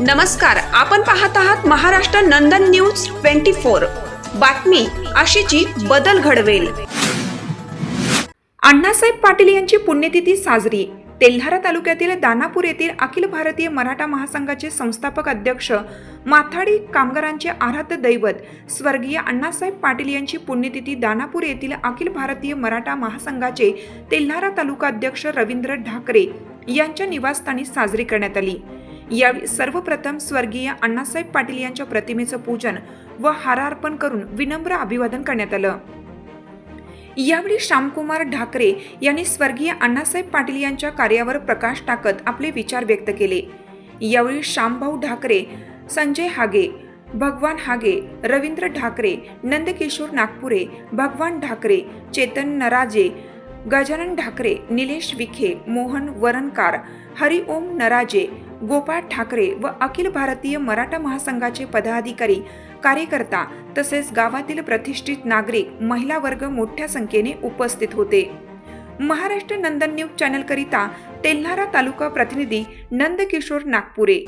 नमस्कार आपण पाहत आहात Maharashtra Nandan news twenty four. बातमी अशीची बदल घडवेल. अण्णासाहेब पाटील यांची पुण्यतिथी साजरी. तेल्हारा तालुक्यातील दानापूर येथील अखिल भारतीय मराठा महासंघाचे संस्थापक अध्यक्ष माथाडी कामगारांचे आराध्य दैवत स्वर्गीय अण्णासाहेब पाटील यांची पुण्यतिथी दानापूर येथील अखिल भारतीय मराठा महासंघाचे तेल्हारा तालुका अध्यक्ष रवींद्र ढाकरे यांच्या निवासस्थानी साजरी करण्यात आली. यावेळी सर्वप्रथम स्वर्गीय अण्णासाहेब पाटील यांच्या प्रतिमेचं पूजन व हारार्पण करून विनम्र अभिवादन करण्यात आलं. यावेळी श्यामकुमार ढाकरे यांनी स्वर्गीय अण्णासाहेब पाटील यांच्या कार्यावर प्रकाश टाकत आपले विचार व्यक्त केले. यावेळी श्यामभाऊ ढाकरे संजय हागे भगवान हागे रवींद्र ढाकरे नंदकिशोर नागपुरे भगवान ढाकरे चेतन नराजे गजानन ढाकरे निलेश विखे मोहन वरणकार हरिओम नराजे गोपाळ ठाकरे व अखिल भारतीय मराठा महासंघाचे पदाधिकारी कार्यकर्ता तसेच गावातील प्रतिष्ठित नागरिक महिला वर्ग मोठ्या संख्येने उपस्थित होते. महाराष्ट्र नंदन न्यूज चॅनलकरिता तेल्हारा तालुका प्रतिनिधी नंदकिशोर नागपुरे.